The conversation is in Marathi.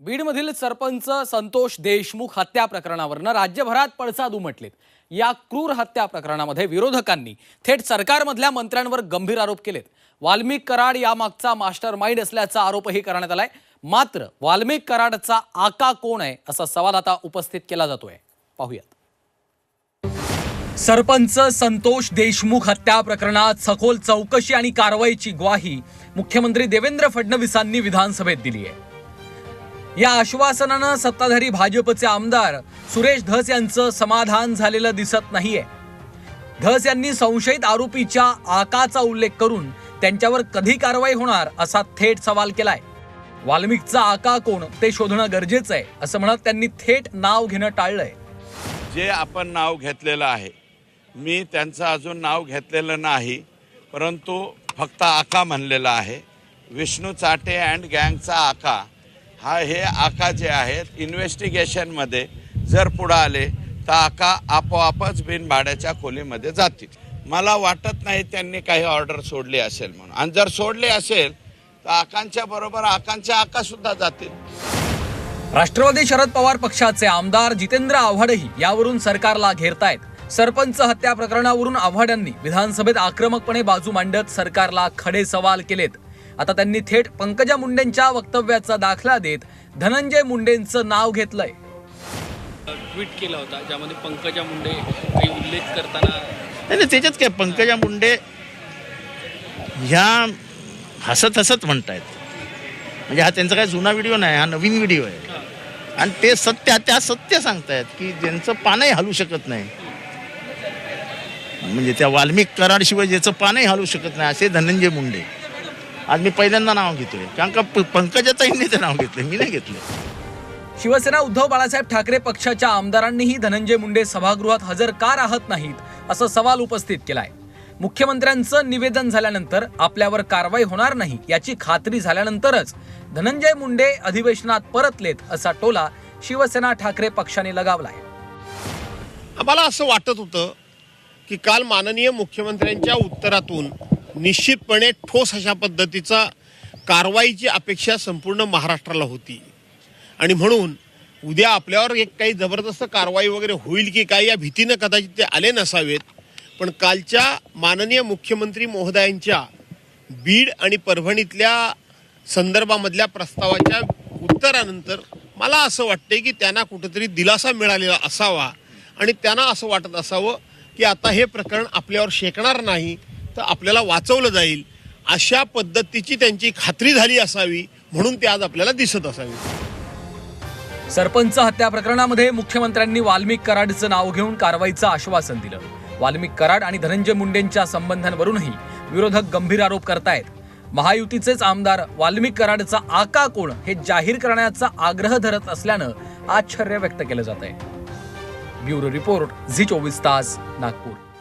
बीडमधील सरपंच संतोष देशमुख हत्या प्रकरणावरनं राज्यभरात पडसाद उमटलेत. या क्रूर हत्या प्रकरणामध्ये विरोधकांनी थेट सरकारमधल्या मंत्र्यांवर गंभीर आरोप केलेत. वाल्मिक कराड यामागचा मास्टर माइंड असल्याचा आरोपही करण्यात आलाय. मात्र वाल्मिक कराडचा आका कोण आहे असा सवाल आता उपस्थित केला जातोय. पाहूयात. सरपंच संतोष देशमुख हत्या प्रकरणात सखोल चौकशी आणि कारवाईची ग्वाही मुख्यमंत्री देवेंद्र फडणवीसांनी विधानसभेत दिली आहे या आश्वासनानं सत्ताधारी भाजपचे आमदार सुरेश धस यांचं समाधान झालेलं दिसत नाहीये. धस यांनी संशयित आरोपीच्या आकाचा उल्लेख करून त्यांच्यावर कधी कारवाई होणार असा थेट सवाल केलाय. वाल्मिकचा आका कोण ते शोधणं गरजेचं आहे असं म्हणत त्यांनी थेट नाव घेणं टाळलंय. जे आपण नाव घेतलेलं आहे मी त्यांचं अजून नाव घेतलेलं नाही परंतु फक्त आका म्हणलेला आहे. विष्णू चाटे अँड गँगचा आका. हा हे आका जे आहेत इन्व्हेस्टिगेशनमध्ये जर पुढं आले तर आका आपोआपच बिनभाड्याच्या खोलीमध्ये जातील. मला वाटत नाही त्यांनी काही ऑर्डर सोडली असेल म्हणून. आणि जर सोडली असेल तर आकांच्या बरोबर आकांच्या आकासुद्धा जातील. राष्ट्रवादी शरद पवार पक्षाचे आमदार जितेंद्र आव्हाडही यावरून सरकारला घेरतायत. सरपंच हत्या प्रकरणावरून आव्हाडांनी विधानसभेत आक्रमकपणे बाजू मांडत सरकारला खडे सवाल केलेत. आता त्यांनी थेट पंकजा मुंडेंच्या वक्तव्याचा दाखला देत धनंजय मुंडेंचं नाव घेतलंय. ट्विट केला होता ज्यामध्ये पंकजा मुंडे काही उल्लेख करताना नाही नाही, त्याच्यात काय पंकजा मुंडे ह्या हसत हसत म्हणतायत. म्हणजे हा त्यांचा काय जुना व्हिडिओ नाही हा नवीन व्हिडिओ आहे. आणि ते सत्य त्या सत्य सांगतायत की ज्यांचं पानही हलू शकत नाही. म्हणजे त्या वाल्मिक कराडशिवाय ज्याचं पानही हलू शकत नाही असे धनंजय मुंडे. आज मी पहिल्यांदा नाव घेतोय. कारण का प- पंकजाताईंनी ते नाव घेतलं मी नाही घेतलं शिवसेना उद्धव बाळासाहेब ठाकरे पक्षाच्या आमदारांनीही धनंजय मुंडे सभागृहात हजर का राहत नाहीत असा सवाल उपस्थित केलाय. मुख्यमंत्र्यांचं निवेदन झाल्यानंतर आपल्यावर कारवाई होणार नाही याची खात्री झाल्यानंतरच धनंजय मुंडे अधिवेशनात परतलेत असा टोला शिवसेना ठाकरे पक्षाने लगावलाय. आम्हाला असं वाटत होतं की काल माननीय मुख्यमंत्र्यांच्या उत्तरातून निश्चितपणे ठोस अशा पद्धतीचा कारवाईची अपेक्षा संपूर्ण महाराष्ट्राला होती. आणि म्हणून उद्या आपल्यावर एक काही जबरदस्त कारवाई वगैरे होईल की काय या भीतीनं कदाचित ते आले नसावेत. पण कालच्या माननीय मुख्यमंत्री महोदयांच्या बीड आणि परभणीतल्या संदर्भामधल्या प्रस्तावाच्या उत्तरानंतर मला असं वाटते की त्यांना कुठेतरी दिलासा मिळालेला असावा आणि त्यांना असं वाटत असावं की आता हे प्रकरण आपल्यावर शेकणार नाही तर आपल्याला वाचवलं जाईल अशा पद्धतीची त्यांची खात्री झाली असावी म्हणून ते आज आपल्याला दिसत असावी. सरपंच हत्या प्रकरणामध्ये मुख्यमंत्र्यांनी वाल्मिक कराडचं नाव घेऊन कारवाईचं आश्वासन दिलं. वाल्मिक कराड आणि धनंजय मुंडेंच्या संबंधांवरूनही विरोधक गंभीर आरोप करतायत. महायुतीचेच आमदार वाल्मिक कराडचा आका कोण हे जाहीर करण्याचा आग्रह धरत असल्यानं आश्चर्य व्यक्त केलं जात आहे ब्युरो रिपोर्ट झी चोवीस तास नागपूर.